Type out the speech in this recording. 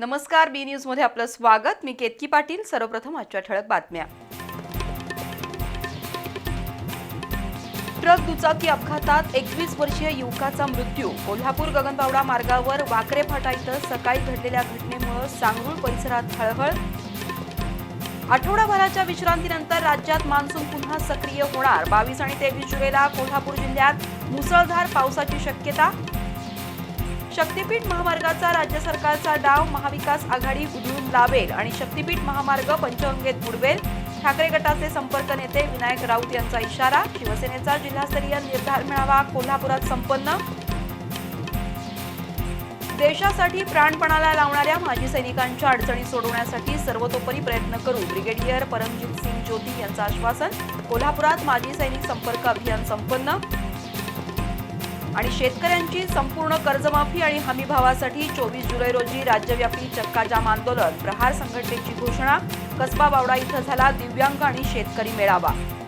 नमस्कार बी न्यूजमध्ये आपलं स्वागत. मी केतकी पाटील. सर्वप्रथम आजच्या ठळक बातम्या. ट्रक दुचाकी अपघातात एकवीस वर्षीय युवकाचा मृत्यू. कोल्हापूर गगनबावडा मार्गावर वाकरे फाटा इथं सकाळी घडलेल्या घटनेमुळे सांगरूळ परिसरात हळहळ. आठवडाभराच्या विश्रांतीनंतर राज्यात मान्सून पुन्हा सक्रिय होणार. बावीस आणि तेवीस जुलैला कोल्हापूर जिल्ह्यात मुसळधार पावसाची शक्यता शक्तीपीठ महामार्गाचा राज्य सरकारचा डाव महाविकास आघाडी उधळून लावेल आणि शक्तीपीठ महामार्ग पंचगंगेत बुडवेल. ठाकरे गटाचे संपर्क नेते विनायक राऊत यांचा इशारा शिवसेनेचा जिल्हास्तरीय निर्धार मेळावा कोल्हापुरात संपन्न. देशासाठी प्राणपणाला लावणाऱ्या माजी सैनिकांच्या अडचणी सोडवण्यासाठी सर्वतोपरी प्रयत्न करू ब्रिगेडियर परमजित सिंग ज्योती यांचं आश्वासन. कोल्हापुरात माजी सैनिक संपर्क अभियान संपन्न. आणि शेतकऱ्यांची संपूर्ण कर्जमाफी आणि हमीभावासाठी चोवीस जुलै रोजी राज्यव्यापी चक्काजाम आंदोलन. प्रहार संघटनेची घोषणा. कसबा बावडा इथं झाला दिव्यांग आणि शेतकरी मेळावा.